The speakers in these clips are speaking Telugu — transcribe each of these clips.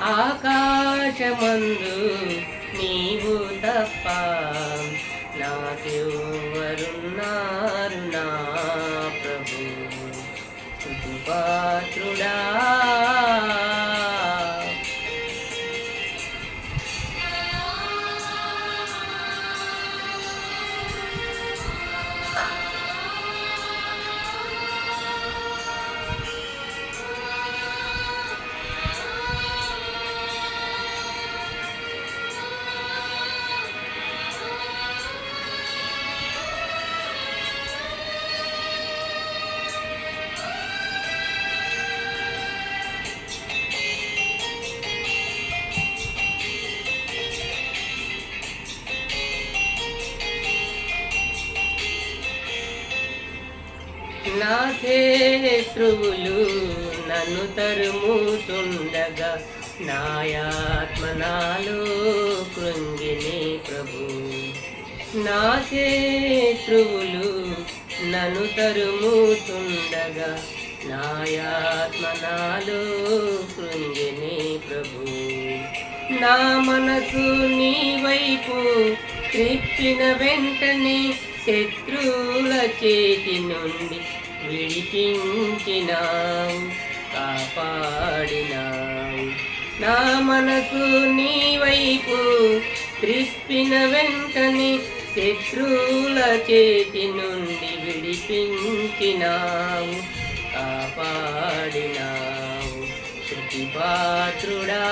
ఆకాశమందు నీవు తప్ప నాకెవరున్నారు నా ప్రభు. పాత్రుడా నా శత్రువులు నన్ను తరుముతుండగా నాయాత్మ నాలో కృంగిని ప్రభు. నా శత్రువులు నన్ను తరుముతుండగా నాయాత్మ నాలో కృంగిని ప్రభు. నా మనసు నీ వైపు త్రిప్పిన వెంటనే శత్రువుల చేతి నుండి విడిపించినావు కాపాడినావు. నా మనసు నీ వైపు త్రిప్పిన వెంటనే శత్రువుల చేతి నుండి విడిపించినావు కాపాడినావు. శృతిపాత్రుడా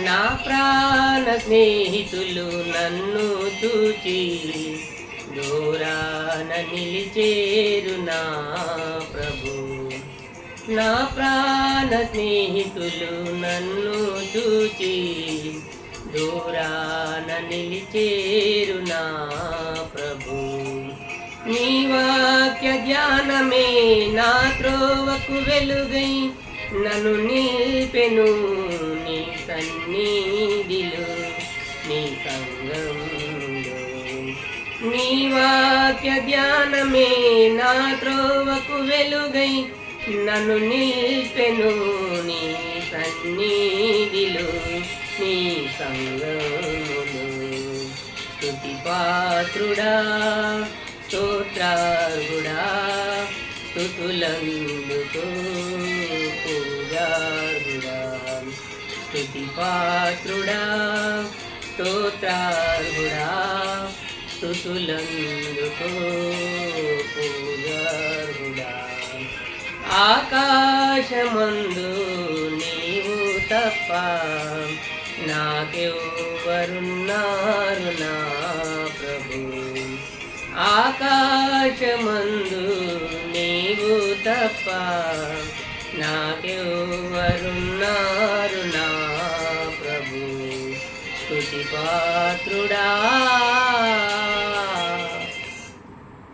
నా ప్రాణ స్నేహితులు నన్ను చూచి దూరాన నిలిచేరు నా ప్రభు. నా ప్రాణ స్నేహితులు నన్ను చూచి దూరాన నిలిచేరు నా ప్రభు. నీ వాక్య ధ్యానమే నా త్రోవకు వెలుగై నన్ను నిలిపెను. నీ సన్నిధిలో నీ సంగంలో నీ వాక్య ధ్యానమే నా త్రోవకు వెలుగై నన్ను నిల్పెను నీ సన్నిధిలో నీ సంగములో స్థుతి పాత్రుడా స్తోత్రార్హుడా స్తుతులందుకో పాత్రుడా స్తోత్రార్హుడా స్తుతులందుకో పూజార్హుడా. ఆకాశమందు నీవు తప్ప నాకెవరున్నారు నా ప్రభు. ఆకాశమందు నీవు తప్ప నాకెవరున్నారు పాత్రుడా.